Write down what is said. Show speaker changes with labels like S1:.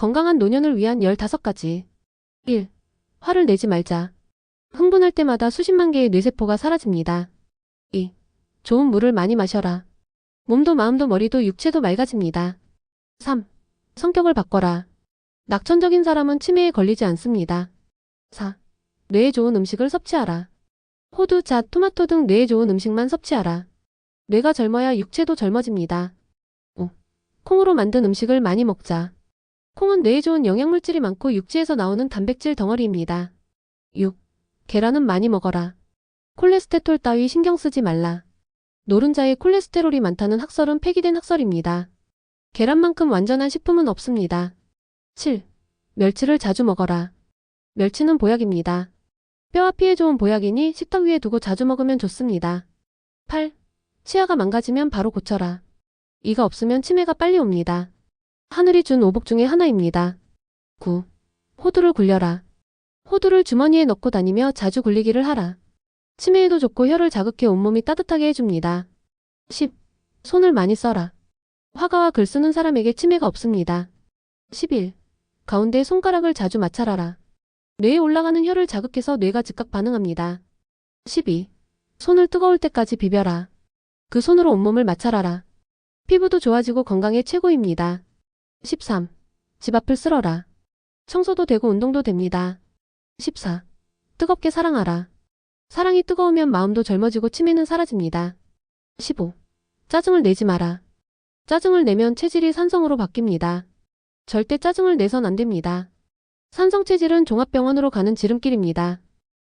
S1: 건강한 노년을 위한 15가지. 1. 화를 내지 말자. 흥분할 때마다 수십만 개의 뇌세포가 사라집니다. 2. 좋은 물을 많이 마셔라. 몸도 마음도 머리도 육체도 맑아집니다. 3. 성격을 바꿔라. 낙천적인 사람은 치매에 걸리지 않습니다. 4. 뇌에 좋은 음식을 섭취하라. 호두, 잣, 토마토 등 뇌에 좋은 음식만 섭취하라. 뇌가 젊어야 육체도 젊어집니다. 5. 콩으로 만든 음식을 많이 먹자. 콩은 뇌에 좋은 영양물질이 많고 육지에서 나오는 단백질 덩어리입니다. 6. 계란은 많이 먹어라. 콜레스테롤 따위 신경 쓰지 말라. 노른자에 콜레스테롤이 많다는 학설은 폐기된 학설입니다. 계란만큼 완전한 식품은 없습니다. 7. 멸치를 자주 먹어라. 멸치는 보약입니다. 뼈와 피에 좋은 보약이니 식탁 위에 두고 자주 먹으면 좋습니다. 8. 치아가 망가지면 바로 고쳐라. 이가 없으면 치매가 빨리 옵니다. 하늘이 준 오복 중에 하나입니다. 9. 호두를 굴려라. 호두를 주머니에 넣고 다니며 자주 굴리기를 하라. 치매에도 좋고 혀를 자극해 온몸이 따뜻하게 해줍니다. 10. 손을 많이 써라. 화가와 글 쓰는 사람에게 치매가 없습니다. 11. 가운데 손가락을 자주 마찰하라. 뇌에 올라가는 혀를 자극해서 뇌가 즉각 반응합니다. 12. 손을 뜨거울 때까지 비벼라. 그 손으로 온몸을 마찰하라. 피부도 좋아지고 건강에 최고입니다. 13. 집 앞을 쓸어라. 청소도 되고 운동도 됩니다. 14. 뜨겁게 사랑하라. 사랑이 뜨거우면 마음도 젊어지고 치매는 사라집니다. 15. 짜증을 내지 마라. 짜증을 내면 체질이 산성으로 바뀝니다. 절대 짜증을 내선 안 됩니다. 산성 체질은 종합병원으로 가는 지름길입니다.